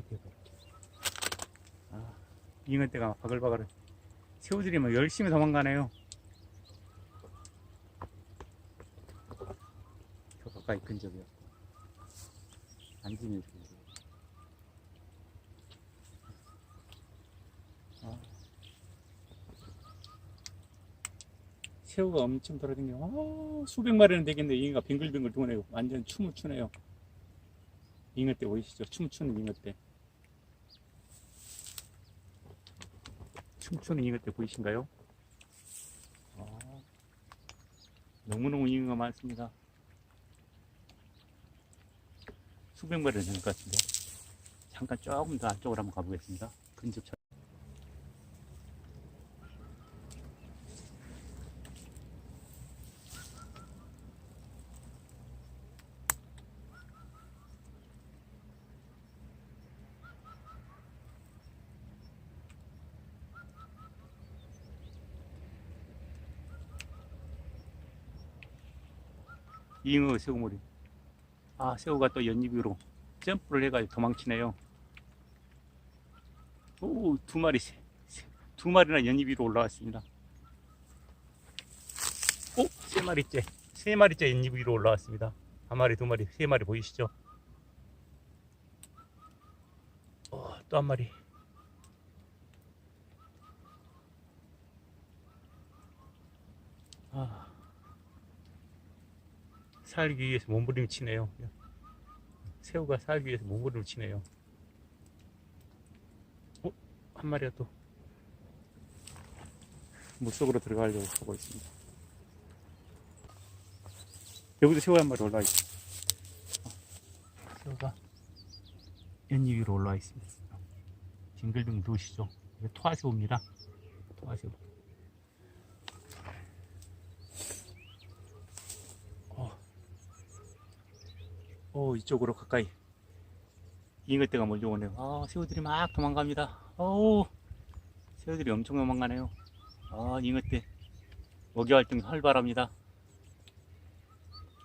대고 이렇게. 아, 잉어대가 바글바글. 새우들이 뭐 열심히 도망가네요. 저 가까이 근접이요. 앉으면 이렇게. 되고. 아. 새우가 엄청 돌아다녀. 아, 수백 마리는 되겠네. 잉어가 빙글빙글 도네요. 완전 춤을 추네요. 잉어대 보이시죠? 춤추는 잉어대. 춤추는 잉어대 보이신가요? 아, 너무너무 잉어가 많습니다. 수백 마리는 되는 것 같은데. 잠깐 조금 더 안쪽으로 한번 가보겠습니다. 근접 촬 잉어 새우머리. 아, 새우가 또 연잎 위로 점프를 해가지고 도망치네요. 오, 두 마리, 두 마리나 연잎 위로 올라왔습니다. 오, 세 마리째, 세 마리째 연잎 위로 올라왔습니다. 한 마리, 두 마리, 세 마리 보이시죠? 어, 또한 마리. 아. 살기 위해서 몸부림치네요. 새우가 살기 위해서 몸부림치네요. 어? 한 마리가 또 물속으로 들어가려고 하고 있습니다. 여기도 새우 한 마리 올라와. 어, 새우가 연잎 위로 올라와 있습니다. 도시죠. 이게 토화새우입니다. 토화새우. 오 이쪽으로 가까이. 잉어대가 몰려오네요. 아 새우들이 막 도망갑니다. 오 새우들이 엄청 도망가네요. 아 잉어대 먹이 활동이 활발합니다.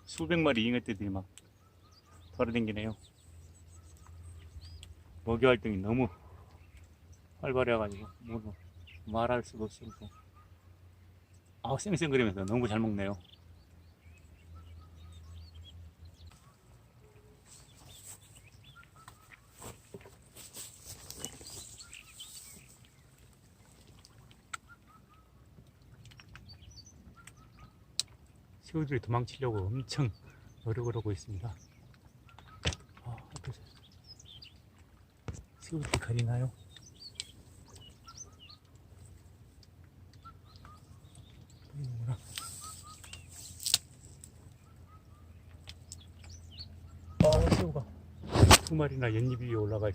수백 마리 잉어대들이 막 돌아다니네요. 먹이 활동이 너무 활발해가지고 뭐 말할 수가 없어요 아 쌩쌩거리면서 너무 잘 먹네요 새우들이 도망치려고 엄청 노력을 하고 있습니다. 아, 앞에서 새우들이 가리나요? 아, 새우가 두 마리나 연잎 위에 올라가.